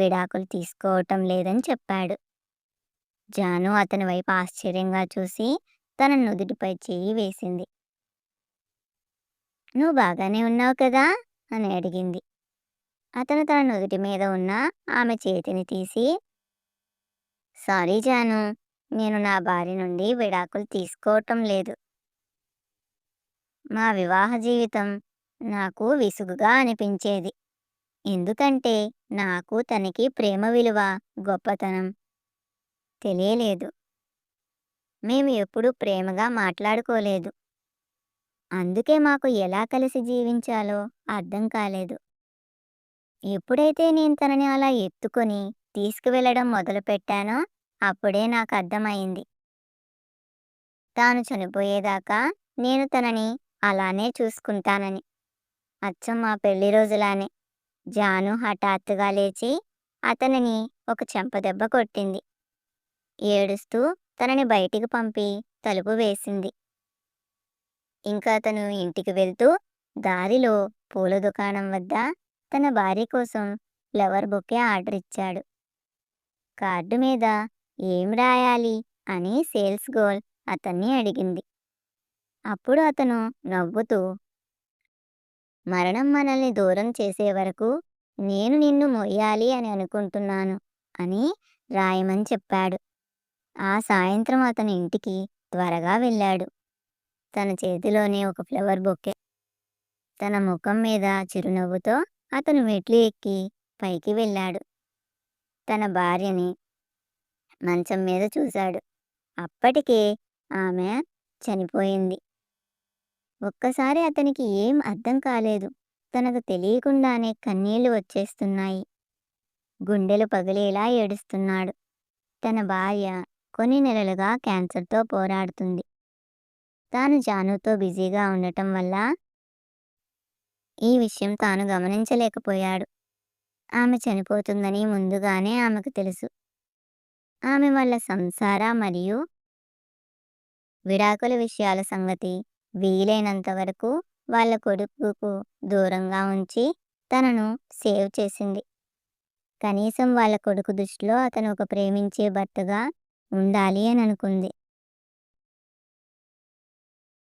విడాకులు తీసుకోవటం లేదని చెప్పాడు. జాను అతని వైపు ఆశ్చర్యంగా చూసి తన నుదుటిపై చేయి వేసింది. నువ్వు బాగానే ఉన్నావు కదా? అని అడిగింది. అతను తన నుదుటి మీద ఉన్న ఆమె చేతిని తీసి సారీ జాను నేను నా భార్య నుండి విడాకులు తీసుకోవటం లేదు. మా వివాహ జీవితం నాకు విసుగుగా అనిపించేది. ఎందుకంటే నాకు తనకి ప్రేమ విలువ గొప్పతనం తెలియలేదు. మేము ఎప్పుడూ ప్రేమగా మాట్లాడుకోలేదు. అందుకే మాకు ఎలా కలిసి జీవించాలో అర్థం కాలేదు. ఎప్పుడైతే నేను తనని అలా ఎత్తుకొని తీసుకువెళ్ళడం మొదలుపెట్టానో అప్పుడే నాకు అర్థమైంది. తాను చనిపోయేదాకా నేను తనని అలానే చూసుకుంటానని. అచ్చం మా పెళ్ళి రోజులానే. జాను హఠాత్తుగా లేచి అతనిని ఒక చెంపదెబ్బ కొట్టింది. ఏడుస్తూ తనని బయటికి పంపి తలుపు వేసింది. ఇంకా అతను ఇంటికి వెళ్తూ దారిలో పూల దుకాణం వద్ద తన భార్య కోసం ఫ్లవర్ బొకే ఆర్డర్ ఇచ్చాడు. కార్డు మీద ఏం రాయాలి అని సేల్స్ గోల్ అతన్ని అడిగింది. అప్పుడు అతను నవ్వుతూ మరణం మనల్ని దూరం చేసే వరకు నేను నిన్ను మొయ్యాలి అని అనుకుంటున్నాను అని రాయమని చెప్పాడు. ఆ సాయంత్రం అతని ఇంటికి త్వరగా వెళ్ళాడు. తన చేతిలోనే ఒక ఫ్లవర్ బొకే. తన ముఖం మీద చిరునవ్వుతో అతను మెట్లు ఎక్కి పైకి వెళ్ళాడు. తన భార్యని మంచం మీద చూశాడు. అప్పటికే ఆమె చనిపోయింది. ఒక్కసారి అతనికి ఏం అర్థం కాలేదు. తనకు తెలియకుండానే కన్నీళ్ళు వచ్చేస్తున్నాయి. గుండెలు పగిలేలా ఏడుస్తున్నాడు. తన భార్య కొన్ని నెలలుగా క్యాన్సర్తో పోరాడుతుంది. తాను జానుతో బిజీగా ఉండటం వల్ల ఈ విషయం తాను గమనించలేకపోయాడు. ఆమె చనిపోతుందని ముందుగానే ఆమెకు తెలుసు. ఆమె వాళ్ళ సంసార మరియు విడాకుల విషయాల సంగతి వీలైనంత వరకు వాళ్ళ కొడుకుకు దూరంగా ఉంచి తనను సేవ్ చేసింది. కనీసం వాళ్ళ కొడుకు దృష్టిలో అతను ఒక ప్రేమించే భర్తగా ఉండాలి అని అనుకుంది.